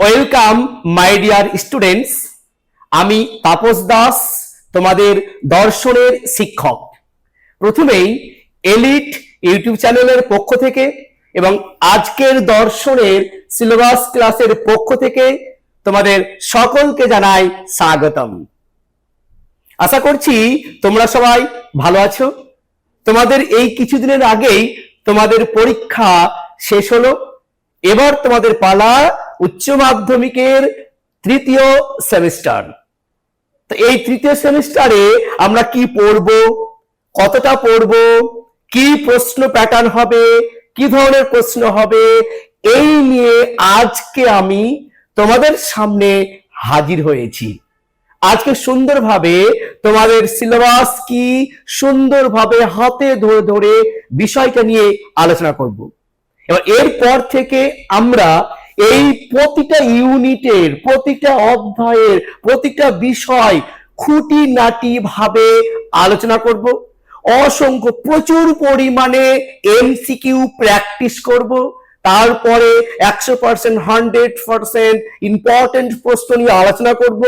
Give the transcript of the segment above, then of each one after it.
Welcome my dear students আমি তাপস দাস, তোমাদের দর্শনের শিক্ষক। প্রথমেই এলিট ইউটিউব চ্যানেলের পক্ষ থেকে এবং আজকের দর্শনের সিলেবাস ক্লাসের পক্ষ থেকে তোমাদের সকলকে জানাই স্বাগতম। আশা করছি তোমরা সবাই ভালো আছো। তোমাদের এই কিছুদিনের আগেই তোমাদের পরীক্ষা শেষ হলো। এবার তোমাদের পালা উচ্চ মাধ্যমিকের তৃতীয় সেমিস্টার। তো এই তৃতীয় সেমিস্টারে আমরা কি পড়ব? কতটা পড়ব? কি প্রশ্ন প্যাটার্ন হবে? কি ধরনের প্রশ্ন হবে? এই নিয়ে আজকে আমি তোমাদের সামনে হাজির হয়েছি। আজকে সুন্দরভাবে তোমাদের সিলেবাস কি সুন্দরভাবে হাতে ধরে ধরে বিষয়টা নিয়ে আলোচনা করব। এবার এরপর থেকে আমরা এই প্রতিটা ইউনিটের, প্রতিটা অধ্যায়ের, প্রতিটা বিষয় খুঁটিনাটি ভাবে আলোচনা করব। অসংখ্য প্রচুর পরিমাণে এমসিকিউ প্র্যাকটিস করব। তারপরে একশো পার্সেন্ট হান্ড্রেড পার্সেন্ট ইম্পর্টেন্ট প্রশ্ন নিয়ে আলোচনা করব।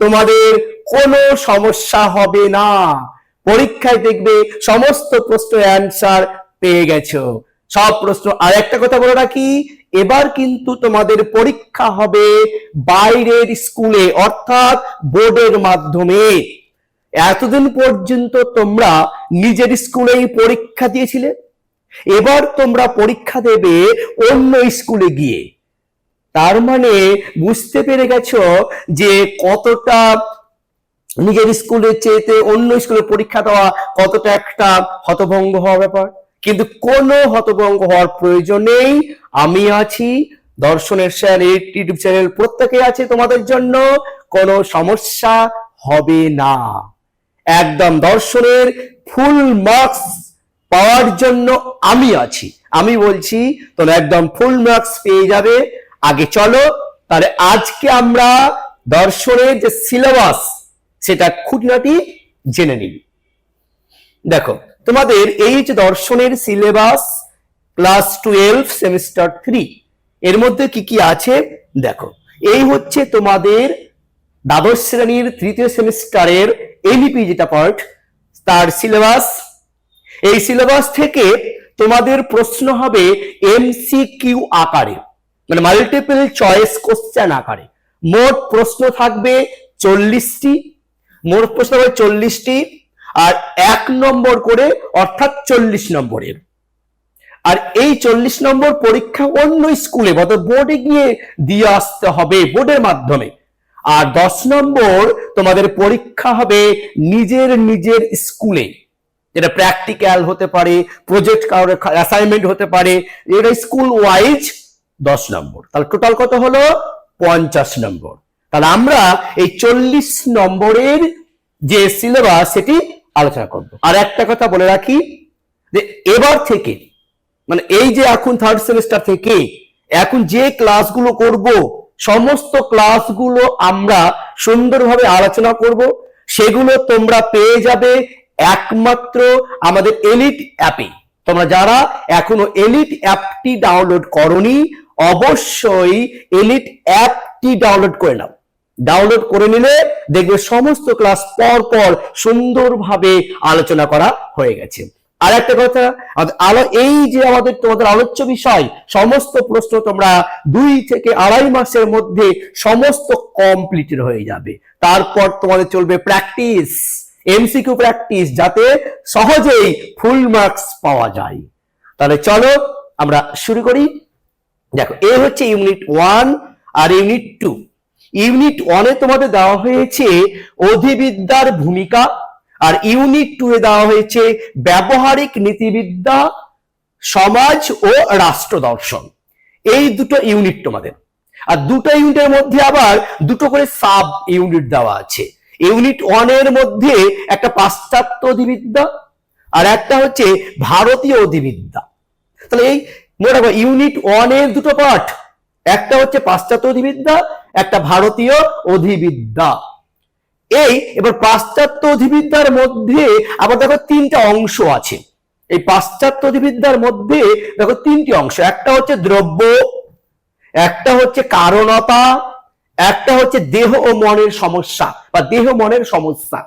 তোমাদের কোনো সমস্যা হবে না। পরীক্ষায় দেখবে সমস্ত প্রশ্ন অ্যান্সার পেয়ে গেছো। সব প্রশ্ন আর একটা কথা বলে রাখি। এবার কিন্তু তোমাদের পরীক্ষা হবে বাইরের স্কুলে, অর্থাৎ বোর্ডের মাধ্যমে। এতদিন পর্যন্ত তোমরা নিজের স্কুলেই পরীক্ষা দিয়েছিলে। এবার তোমরা পরীক্ষা দেবে অন্য স্কুলে গিয়ে। তার মানে বুঝতে পেরে গেছো যে কতটা নিজের স্কুলের চেয়েতে অন্য স্কুলে পরীক্ষা দেওয়া কতটা একটা হতভঙ্গ হওয়া ব্যাপার? কিন্তু কোনো হতভঙ্গ হওয়ার প্রয়োজন নেই। আমি আছি, দর্শনের স্যার ইউটিউব চ্যানেল প্রত্যেকে আছে তোমাদের জন্য, কোনো সমস্যা হবে না। একদম দর্শনের ফুল মার্কস পাওয়ার জন্য আমি আছি। আমি বলছি, তোমরা একদম ফুল মার্কস পেয়ে যাবে। আগে চলো, তাহলে আজকে আমরা দর্শনের যে সিলেবাস, সেটা খুঁটিনাটি জেনে নিই। দেখো, তোমাদের এই যে দর্শনের syllabus class twelve semester three এর মধ্যে কি কি আছে? দেখো, এই হচ্ছে তোমাদের দ্বাদশ শ্রেণির তৃতীয় সেমিস্টারের এবিপি যেটা পার্ট তার সিলেবাস এই সিলেবাস থেকে তোমাদের প্রশ্ন হবে এমসিকিউ আকারে মানে মাল্টিপল চয়েস কোশ্চেন আকারে। মোট প্রশ্ন থাকবে চল্লিশটি, মোট প্রশ্ন হবে চল্লিশটি, আর এক নম্বর করে, অর্থাৎ চল্লিশ নম্বরের। আর এই চল্লিশ নম্বর পরীক্ষা অন্য স্কুলে অর্থাৎ বোর্ডে গিয়ে দিয়ে আসতে হবে বোর্ডের মাধ্যমে। আর দশ নম্বর তোমাদের পরীক্ষা হবে নিজের নিজের স্কুলে। যেটা প্র্যাকটিক্যাল হতে পারে প্রজেক্ট কারোর অ্যাসাইনমেন্ট হতে পারে, এটা স্কুল ওয়াইজ দশ নম্বর। তাহলে টোটাল কত হলো? পঞ্চাশ নম্বর। তাহলে আমরা এই চল্লিশ নম্বরের যে সিলেবাস সেটি আলোচনা করব। আর একটা কথা বলে রাখি যে এবার থেকে মানে এই যে এখন থার্ড সেমিস্টার থেকে, এখন যে ক্লাসগুলো করব, সমস্ত ক্লাসগুলো আমরা সুন্দরভাবে আলোচনা করব। সেগুলো তোমরা পেয়ে যাবে একমাত্র আমাদের এলিট অ্যাপে তোমরা যারা এখনও এলিট অ্যাপটি ডাউনলোড করনি, অবশ্যই এলিট অ্যাপটি ডাউনলোড করে নাও। ডাউনলোড করে নিলে দেখবে সমস্ত ক্লাস পর পর সুন্দরভাবে আলোচনা করা হয়ে গেছে। আর একটা কথা আলো, এই যে আমাদের তোমাদের আলোচ্য বিষয়, সমস্ত প্রশ্ন তোমরা দুই থেকে আড়াই মাসের মধ্যে সমস্ত কমপ্লিটেড হয়ে যাবে। তারপর তোমাদের চলবে প্র্যাকটিস এমসিকিউ প্র্যাকটিস যাতে সহজেই ফুল মার্কস পাওয়া যায়। তাহলে চলো আমরা শুরু করি। দেখো, এ হচ্ছে ইউনিট ওয়ান আর ইউনিট টু ইউনিট ওয়ানে তোমাদের দেওয়া হয়েছে অধিবিদ্যার ভূমিকা আর ইউনিট টু এ দেওয়া হয়েছে ব্যবহারিক নীতিবিদ্যা, সমাজ ও রাষ্ট্র দর্শন। এই দুটো ইউনিট তোমাদের। আর দুটো ইউনিটের মধ্যে আবার দুটো করে সাব ইউনিট দেওয়া আছে। ইউনিট ওয়ানের মধ্যে একটা পাশ্চাত্য অধিবিদ্যা আর একটা হচ্ছে ভারতীয় অধিবিদ্যা তাহলে এই মনে রাখো, ইউনিট ওয়ানের দুটো পার্ট একটা হচ্ছে পাশ্চাত্য অধিবিদ্যা একটা ভারতীয় অধিবিদ্যা এই, এবার পাশ্চাত্য অধিবিদ্যার মধ্যে আবার দেখো তিনটা অংশ আছে। এই পাশ্চাত্য অধিবিদ্যার মধ্যে দেখো তিনটি অংশ, একটা হচ্ছে দ্রব্য, একটা হচ্ছে কারণতা, একটা হচ্ছে দেহ ও মনের সমস্যা বা দেহ মনের সমস্যা।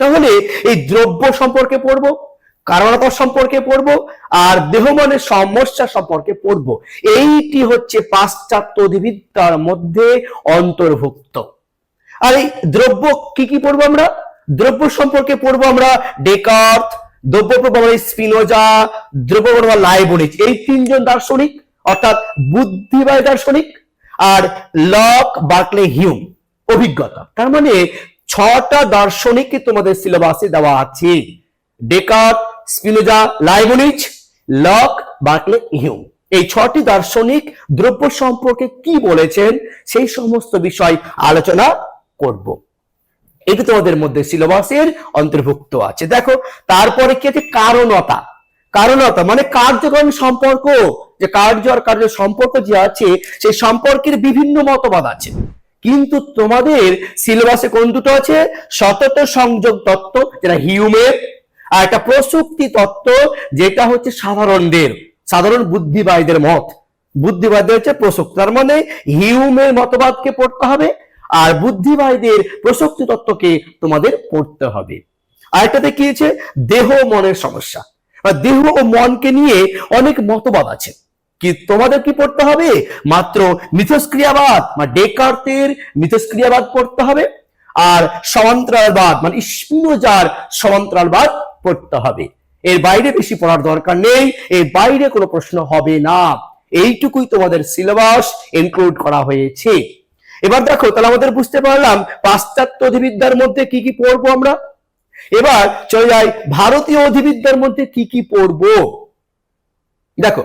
তাহলে এই দ্রব্য সম্পর্কে পড়ব, কারণতা সম্পর্কে পড়ব, আর দেহ মনের সমস্যা সম্পর্কে পড়ব। এইটি হচ্ছে পাশ্চাত্য অধিবিদ্যার মধ্যে অন্তর্ভুক্ত। আর এই দ্রব্য কি কি পড়ব আমরা? দ্রব্য সম্পর্কে পড়ব আমরা ডেকার্থ, দ্রব্য পড়ব আমরা স্পিনোজা, দ্রব্য পড়ব লাইবনিজ। এই তিনজন দার্শনিক, অর্থাৎ বুদ্ধিবাদী দার্শনিক আর লক, বার্কলে, হিউম, অভিজ্ঞতা। তার মানে ছটা দার্শনিক তোমাদের সিলেবাসে দেওয়া আছে। Descartes Spinoza, Leibniz, Locke, Berkeley, Hume. এই ছটি দার্শনিক দ্রব্য সম্পর্কে কি বলেছেন সেই সমস্ত বিষয় আলোচনা করব। এটি তোমাদের মধ্যে সিলেবাসের অন্তর্ভুক্ত আছে। দেখো, তারপরে কি আছে? কারণতা। কারণতা মানে কার্যক্রম সম্পর্ক। যে কার্য আর কার্য সম্পর্ক যে আছে সেই সম্পর্কের বিভিন্ন মতবাদ আছে। কিন্তু তোমাদের সিলেবাসে কোন দুটো আছে? সতত সংযোগ তত্ত্ব, যেটা হিউমের আর একটা প্রসূক্তি তত্ত্ব, যেটা হচ্ছে সাধারণদের, সাধারণ বুদ্ধিবাদীদের মত। বুদ্ধিবাদী হচ্ছে প্রসূক্তি। তার মানে হিউমের মতবাদকে পড়তে হবে আর বুদ্ধিবাদীদের প্রসক্তি তত্ত্বকে তোমাদের পড়তে হবে। আরেকটাতে কি দেহ মনের সমস্যা। দেহ ও মনকে নিয়ে অনেক মতবাদ আছে। কি তোমাদের কি পড়তে হবে? মাত্র মিথস্ক্রিয়াবাদ বা ডেকার্তের মিথস্ক্রিয়াবাদ পড়তে হবে। আর সমান্তরালবাদ মানে স্পিনোজার সমান্তরালবাদ পড়তে হবে। এর বাইরে বেশি পড়ার দরকার নেই, এর বাইরে কোনো প্রশ্ন হবে না। এইটুকুই তোমাদের সিলেবাস ইনক্লুড করা হয়েছে। এবার দেখো, তাহলে আমাদের বুঝতে পারলাম পাশ্চাত্য অধিবিদ্যার মধ্যে কি কি পড়ব আমরা? এবার চলে যাই, ভারতীয় অধিবিদ্যার মধ্যে কি কি পড়ব? দেখো,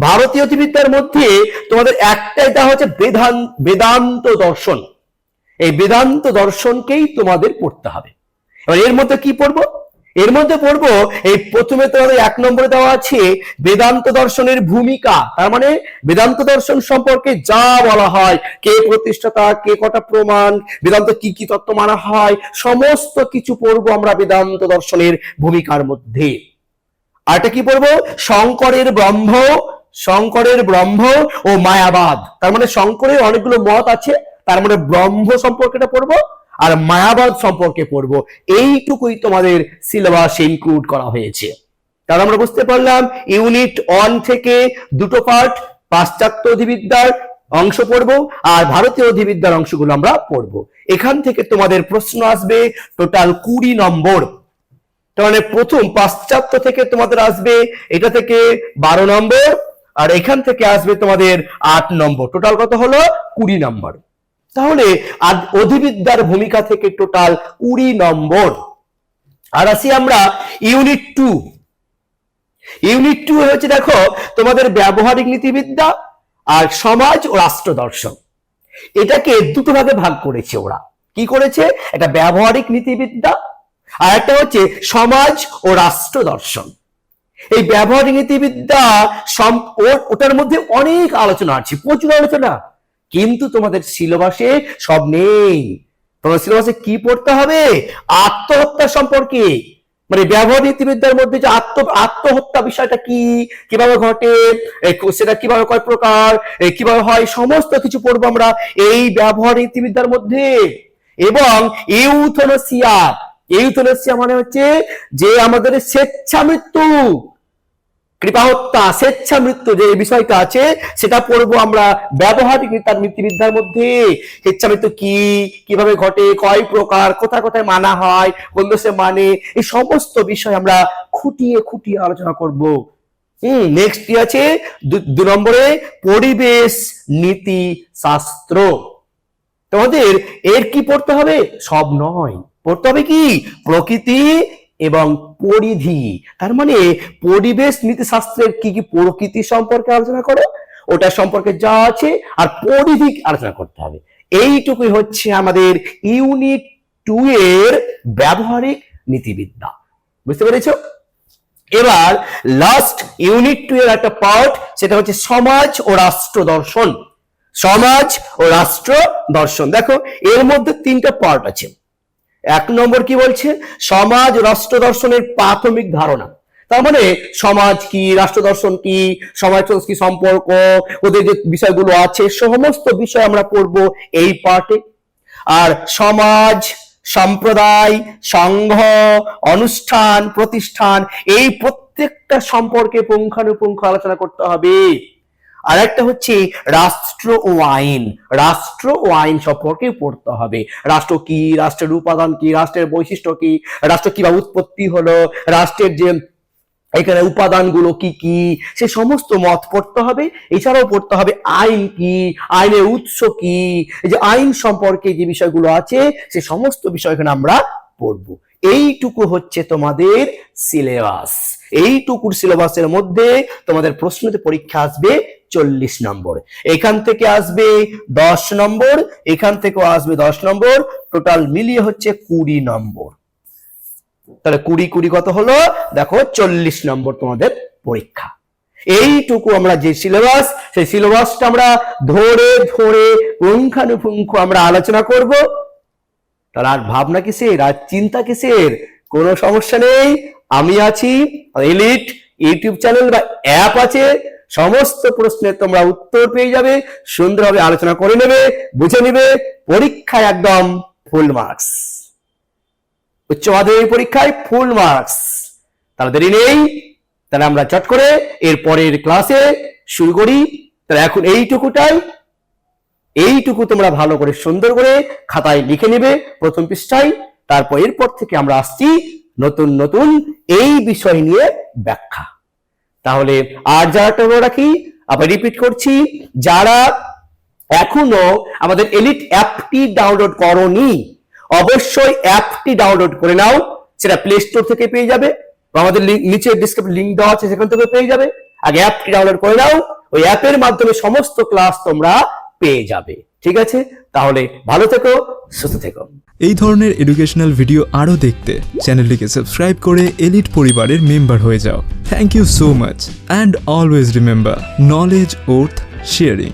ভারতীয় অধিবিদ্যার মধ্যে তোমাদের একটাই দেওয়া হচ্ছে বেদান, বেদান্ত দর্শন। এই বেদান্ত দর্শনকেই তোমাদের পড়তে হবে। এবার এর মধ্যে কি পড়ব? এর মধ্যে পড়ব, এই প্রথমে তোমাদের এক নম্বরে দেওয়া আছে, বেদান্ত দর্শনের ভূমিকা। তার মানে বেদান্ত দর্শন সম্পর্কে যা বলা হয়, কে প্রতিষ্ঠাতা, কে কটা প্রমাণ, বেদান্ত কি কি তত্ত্ব মানা হয়, সমস্ত কিছু পড়ব আমরা বেদান্ত দর্শনের ভূমিকার মধ্যে। আরেকটা কি পড়ব? শঙ্করের ব্রহ্ম শঙ্করের ব্রহ্ম ও মায়াবাদ। তার মানে শঙ্করের অনেকগুলো মত আছে, তার মানে ব্রহ্ম সম্পর্কেটা পড়ব আর মায়াবাদ সম্পর্কে পড়ব। এইটুকুই তোমাদের সিলেবাসে ইনক্লুড করা হয়েছে। তাহলে আমরা বুঝতে পারলাম ইউনিট ওয়ান থেকে দুটো পার্ট পাশ্চাত্য অধিবিদ্যার অংশ পড়ব আর ভারতীয় অধিবিদ্যার অংশগুলো আমরা পড়ব। এখান থেকে তোমাদের প্রশ্ন আসবে টোটাল কুড়ি নম্বর। তার মানে প্রথম পাশ্চাত্য থেকে তোমাদের আসবে, এটা থেকে বারো নম্বর, আর এখান থেকে আসবে তোমাদের আট নম্বর। টোটাল কত হলো? কুড়ি নম্বর। তাহলে অধিবিদ্যার ভূমিকা থেকে টোটাল কুড়ি নম্বর। আর আসি আমরা ইউনিট টু। ইউনিট টু হচ্ছে দেখো তোমাদের ব্যবহারিক নীতিবিদ্যা আর সমাজ ও রাষ্ট্র দর্শন। এটাকে দুটো ভাগে ভাগ করেছে ওরা। কি করেছে? একটা ব্যবহারিক নীতিবিদ্যা আর একটা হচ্ছে সমাজ ও রাষ্ট্র দর্শন। এই ব্যবহারিক নীতিবিদ্যা ওটার মধ্যে অনেক আলোচনা আছে, প্রচুর আলোচনা। কিন্তু তোমাদের সিলেবাসে সব নেই। তোমার সিলেবাসে কি পড়তে হবে? আত্মহত্যা সম্পর্কে। মানে ব্যবহার নীতিবিদ্যার মধ্যে যে আত্ম, আত্মহত্যা বিষয়টা কি? কীভাবে ঘটে? সেটা কীভাবে কয় প্রকার? কীভাবে হয়? সমস্ত কিছু পড়ব আমরা এই ব্যবহার নীতিবিদ্যার মধ্যে। এবং ইউথোনসিয়া ইউথোনসিয়া মানে হচ্ছে যে আমাদের স্বেচ্ছা মৃত্যু কৃপা হত্যা স্বেচ্ছা মৃত্যু যে বিষয়টা আছে, সেটা পড়ব আমরা ব্যবহারিক তার নীতিবিদ্যার মধ্যে। স্বেচ্ছা মৃত্যু কি? কীভাবে ঘটে? কয় প্রকার? কোথায় কোথায় মানা হয়? কোন দেশে মানে? এই সমস্ত বিষয় আমরা খুঁটিয়ে খুঁটিয়ে আলোচনা করব। হম নেক্সট আছে? দু নম্বরে পরিবেশ নীতি শাস্ত্র। তোমাদের এর কি পড়তে হবে? সব নয়। পড়তে হবে কি? প্রকৃতি এবং পরিধি। তার মানে পরিবেশ নীতিশাস্ত্রের কি কি প্রকৃতি সম্পর্কে আলোচনা করো? ওটা সম্পর্কে যা আছে আর পরিধি আলোচনা করতে হবে। এইটুকুই হচ্ছে আমাদের ইউনিট টু এর ব্যবহারিক নীতিবিদ্যা। বুঝতে পেরেছ? এবার লাস্ট ইউনিট টু এর একটা পার্ট সেটা হচ্ছে সমাজ ও রাষ্ট্র দর্শন। সমাজ ও রাষ্ট্র দর্শন। দেখো, এর মধ্যে তিনটা পার্ট আছে। এক নম্বর কি বলছে? সমাজ রাষ্ট্র দর্শনের প্রাথমিক ধারণা। তার মানে সমাজ কি, রাষ্ট্র দর্শন কি, সমাজ সংস্কৃতি সম্পর্ক, ওদের যে বিষয়গুলো আছে, সমস্ত বিষয় আমরা পড়ব এই পার্টে আর সমাজ, সম্প্রদায়, সংঘ, অনুষ্ঠান, প্রতিষ্ঠান, এই প্রত্যেকটা সম্পর্কে পুঙ্খানুপুঙ্খ আলোচনা করতে হবে। আর একটা হচ্ছে রাষ্ট্র ও আইন। রাষ্ট্র ও আইন সম্পর্কে পড়তে হবে। রাষ্ট্র কি? রাষ্ট্রের উপাদান কি? রাষ্ট্রের বৈশিষ্ট্য কি? রাষ্ট্র কীভাবে উৎপত্তি হলো? রাষ্ট্রের যে এখানে উপাদানগুলো কি কি? সে সমস্ত মত পড়তে হবে। এছাড়াও পড়তে হবে আইন কি? আইনের উৎস কি? যে আইন সম্পর্কে যে বিষয়গুলো আছে, সে সমস্ত বিষয় এখানে আমরা পড়ব। এইটুকু হচ্ছে তোমাদের সিলেবাস। এইটুকুর সিলেবাসের মধ্যে তোমাদের প্রশ্নতে পরীক্ষা আসবে চল্লিশ নম্বর। এখান থেকে আসবে দশ নম্বর, এখান থেকেও আসবে দশ নম্বর টোটাল মিলিয়ে হচ্ছে কুড়ি নম্বর। তাহলে কুড়ি কুড়ি কত হলো? দেখো চল্লিশ নম্বর তোমাদের পরীক্ষা। এইটুকু আমরা যে সিলেবাস সেই সিলেবাসটা আমরা ধরে ধরে পুঙ্খানুপুঙ্খ আমরা আলোচনা করব। তাহলে আর ভাবনা কিসের? আর চিন্তা কিসের? কোনো সমস্যা নেই। আমি আছি এলিট ইউটিউব চ্যানেল বা অ্যাপ আছে, সমস্ত প্রশ্নের তোমরা উত্তর পেয়ে যাবে সুন্দরভাবে আলোচনা করে নেবে, বুঝে নেবে, পরীক্ষায় একদম ফুল মার্কস উচ্চ মাধ্যমিক পরীক্ষায় ফুল মার্কস তাহলে দেরি নেই, তাহলে আমরা চট করে এর পরের ক্লাসে শুরু করি। তাহলে এখন এইটুকুটাই, এইটুকু তোমরা ভালো করে সুন্দর করে খাতায় লিখে নেবে প্রথম পৃষ্ঠায়। তারপর এরপর থেকে আমরা আসছি নতুন নতুন এই বিষয় নিয়ে ব্যাখ্যা। তাহলে আর যারা বলে রাখি, আবার রিপিট করছি, যারা এখনও আমাদের এলিট অ্যাপটি ডাউনলোড করনি, অবশ্যই অ্যাপটি ডাউনলোড করে নাও, সেটা প্লে স্টোর থেকে পেয়ে যাবে আমাদের নিচে ডিসক্রিপশন লিংক দেওয়া আছে, সেখান থেকে পেয়ে যাবে। আগে অ্যাপটি ডাউনলোড করে নাও, ওই অ্যাপের মাধ্যমে সমস্ত ক্লাস তোমরা পেয়ে যাবে। ঠিক আছে? তাহলে ভালো থেকো, সুস্থ থেকো। এই ধরনের এডুকেশনাল ভিডিও আরও দেখতে চ্যানেলটিকে সাবস্ক্রাইব করে এলিট পরিবারের মেম্বার হয়ে যাও। Thank you so much and always remember knowledge worth sharing